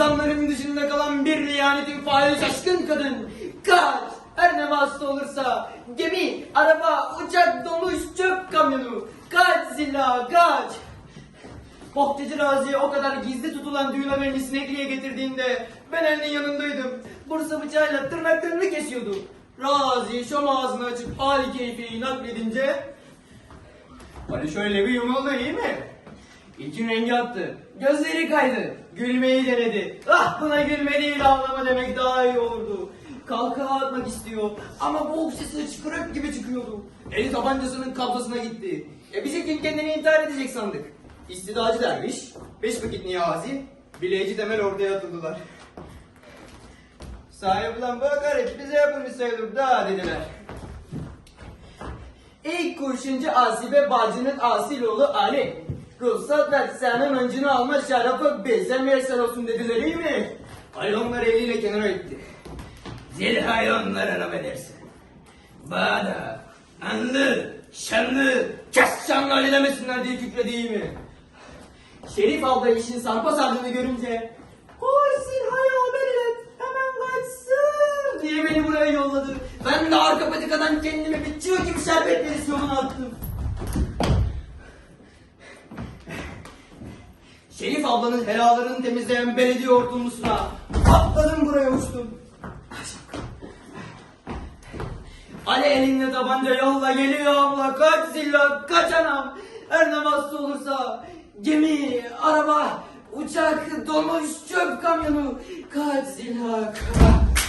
nizamların dışında kalan bir liyanetin faili şaşkın kadın. Kaç! Her ne vasıta olursa gemi, araba, uçak, dolmuş, çöp kamyonu. Kaç zilla kaç! Bohtacı Razi'ye o kadar gizli tutulan düğün haberini sinekliğe getirdiğinde ben elinin yanındaydım. Bursa bıçağıyla tırnaklarını kesiyordu. Razi şom ağzını açıp hali keyfi nakledince Ali şöyle bir yumuldu iyi mi? İlkin rengi attı. Gözleri kaydı. Gülmeyi denedi. Ah buna gülme değil ağlama demek daha iyi olurdu. Kalkağa atmak istiyor ama boğuk sesi çıkırık gibi çıkıyordu. Eli tabancasının kabzasına gitti. E bizimkin kendini intihar edecek sandık. İstidacı derviş, beş vakit niyazi, bileyici temel ortaya atıldılar. Sahip ulan bu hakaret bize yapılmış sayılır daha dediler. İlk kurşuncu Asibe bacının asil oğlu Ali. Ruhsat ver senin öncünü alma şarafı bize müyesser olsun dediler iyi mi? Onları eliyle kenara itti. Zilhay onlara laf edersin. Bana anlı, şanlı, kes şanlı Ali demesinler diye kükredi iyi mi? Şerif abla işin sarpa sardığını görünce Koy Zilhay'a haber et hemen kaçsın diye beni buraya yolladı. Ben de arka patikadan kendimi bir çığ gibi şerbet derisi yoluna attım. Şerif ablanın helalarını temizleyen belediye hortumlusuna atladım buraya uçtum. Ali elinde tabanca yolla geliyor abla kaç zilla kaç anam. Her vasıta olursa gemi, araba, uçak, dolmuş, çöp kamyonu kaç zilla kaç.